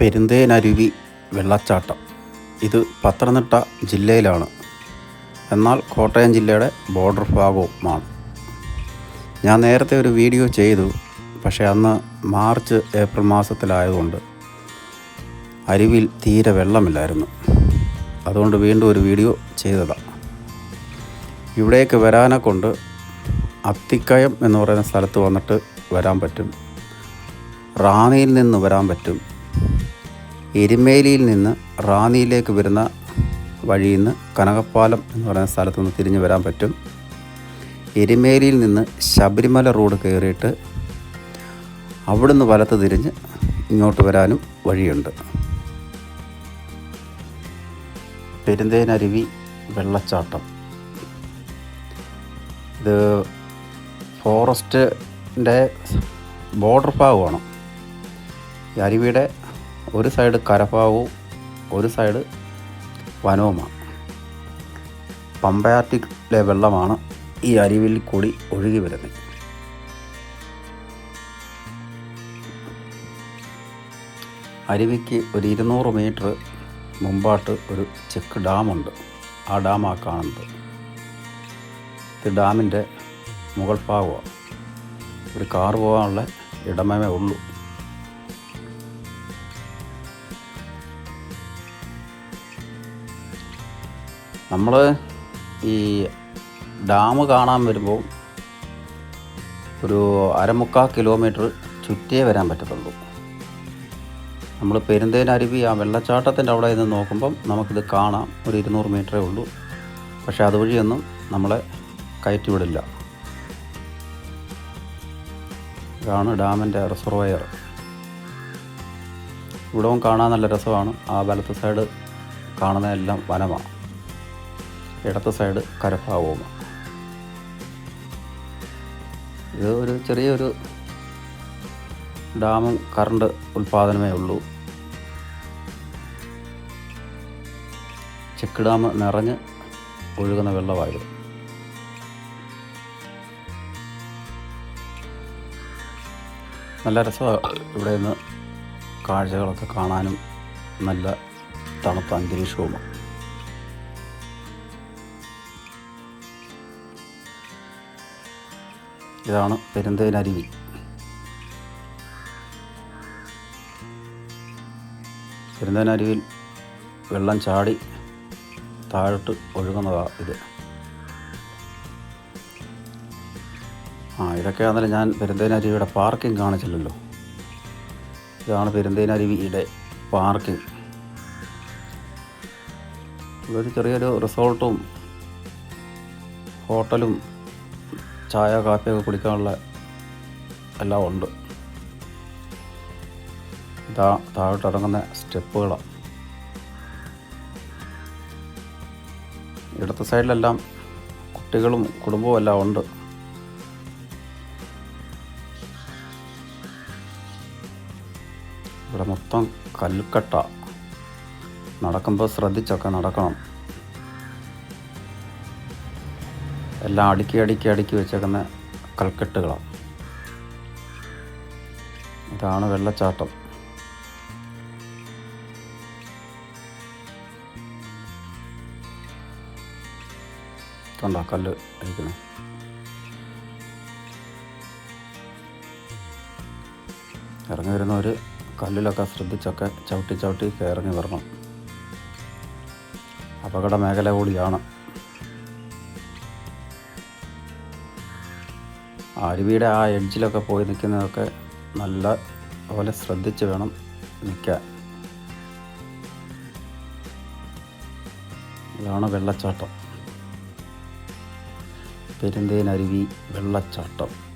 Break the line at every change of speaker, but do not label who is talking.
പെരുന്തേനരുവി വെള്ളച്ചാട്ടം. ഇത് പത്തനംതിട്ട ജില്ലയിലാണ്. എന്നാൽ കോട്ടയം ജില്ലയുടെ ബോർഡർ ഭാഗവുമാണ്. ഞാൻ നേരത്തെ ഒരു വീഡിയോ ചെയ്തു. പക്ഷേ അന്ന് മാർച്ച് ഏപ്രിൽ മാസത്തിലായതുകൊണ്ട് അരുവിൽ തീരെ വെള്ളമില്ലായിരുന്നു. അതുകൊണ്ട് വീണ്ടും ഒരു വീഡിയോ ചെയ്തതാണ് ഇവിടേക്ക് വരാനെ കൊണ്ട് അത്തിക്കയം എന്ന് പറയുന്ന സ്ഥലത്ത് വന്നിട്ട് വരാൻ പറ്റും. റാന്നിയിൽ നിന്ന് വരാൻ പറ്റും. എരുമേലിയിൽ നിന്ന് റാന്നിയിലേക്ക് വരുന്ന വഴിയിൽ നിന്ന് കനകപ്പാലം എന്ന് പറയുന്ന സ്ഥലത്ത് നിന്ന് തിരിഞ്ഞു വരാൻ പറ്റും. എരുമേലിയിൽ നിന്ന് ശബരിമല റോഡ് കയറിയിട്ട് അവിടുന്ന് വലത്ത് തിരിഞ്ഞ് ഇങ്ങോട്ട് വരാനും വഴിയുണ്ട്. പെരുന്തേനരുവി വെള്ളച്ചാട്ടം. ഇത് ഫോറസ്റ്റിന്റെ ബോർഡർ ഭാഗമാണ്. അരുവിയുടെ ഒരു സൈഡ് കരഭാഗവും ഒരു സൈഡ് വനവുമാണ് പമ്പയാറ്റിക്കിലെ വെള്ളമാണ് ഈ അരുവിൽ കൂടി ഒഴുകി വരുന്നത്. അരുവിക്ക് ഒരു ഇരുന്നൂറ് മീറ്റർ മുമ്പാട്ട് ഒരു ചെക്ക് ഡാമുണ്ട്. ആ ഡാമാണ് കാണുന്നത്. ഇത് ഡാമിന്റെ മുകൾ ഭാഗമാണ് ഒരു കാർ പോകാനുള്ള ഇടമേ ഉള്ളൂ. നമ്മൾ ഈ ഡാം കാണാൻ വരുമ്പോൾ ഒരു അരമുക്കാൽ കിലോമീറ്റർ ചുറ്റേ വരാൻ പറ്റത്തുള്ളൂ. നമ്മൾ പെരുന്തേനരുവി ആ വെള്ളച്ചാട്ടത്തിന്റെ അവിടെ നിന്ന് നോക്കുമ്പം നമുക്കിത് കാണാം. ഒരു ഇരുന്നൂറ് മീറ്ററേ ഉള്ളൂ. പക്ഷേ അതുവഴിയൊന്നും നമ്മളെ കയറ്റി വിടില്ല. ഇതാണ് ഡാമിന്റെ റിസർവയർ ഇവിടവും കാണാൻ നല്ല രസമാണ്. ആ വലത്ത് സൈഡ് കാണുന്നതെല്ലാം വനമാണ് ഇടത്ത് സൈഡ് കരഭാവവുമാണ് ഇത് ഒരു ചെറിയൊരു ഡാമും കറണ്ട് ഉൽപ്പാദനമേ ഉള്ളൂ. ചെക്ക് ഡാം നിറഞ്ഞ് ഒഴുകുന്ന വെള്ളമായിരുന്നു. നല്ല രസമാണ് ഇവിടെ നിന്ന് കാഴ്ചകളൊക്കെ കാണാനും നല്ല തണുത്ത അന്തരീക്ഷവുമാണ്. ഇതാണ് പെരുന്തേനരുവി പെരുന്തേനരുവിൽ വെള്ളം ചാടി താഴോട്ട് ഒഴുകുന്നതാണ് ഇത്. ആ ഇതൊക്കെ ആണെങ്കിലും ഞാൻ പെരുന്തേനരുവിയുടെ പാർക്കിംഗ് കാണിച്ചില്ലല്ലോ. ഇതാണ് പെരുന്തേനരുവിയുടെ പാർക്കിംഗ്. ഇതൊരു ചെറിയൊരു റിസോർട്ടും ഹോട്ടലും ചായ കാപ്പിയൊക്കെ കുടിക്കാനുള്ള എല്ലാം ഉണ്ട്. ഇതാ താഴോട്ട് ഇറങ്ങുന്ന സ്റ്റെപ്പുകളാണ്. ഇടത്തെ സൈഡിലെല്ലാം കുട്ടികളും കുടുംബവും എല്ലാം ഉണ്ട്. ഇവിടെ മൊത്തം കൽക്കട്ട. നടക്കുമ്പോൾ ശ്രദ്ധിച്ചൊക്കെ നടക്കണം. എല്ലാം അടുക്കി അടുക്കി അടുക്കി വെച്ചേക്കുന്ന കൽക്കെട്ടുകളാണ്. ഇതാണ് വെള്ളച്ചാട്ടം. കണ്ടോ കല്ല് അടിക്കുന്നത് ഇറങ്ങി വരുന്നവർ കല്ലിലൊക്കെ ശ്രദ്ധിച്ചൊക്കെ ചവിട്ടി ചവിട്ടി ഇറങ്ങി വരണം. അപകട മേഖല കൂടിയാണ്. അരുവിയുടെ ആ എഡ്ജിലൊക്കെ പോയി നിൽക്കുന്നതൊക്കെ നല്ല പോലെ ശ്രദ്ധിച്ച് വേണം നിൽക്കാൻ. ഇതാണ് വെള്ളച്ചാട്ടം. പെരുന്തേനരുവി വെള്ളച്ചാട്ടം.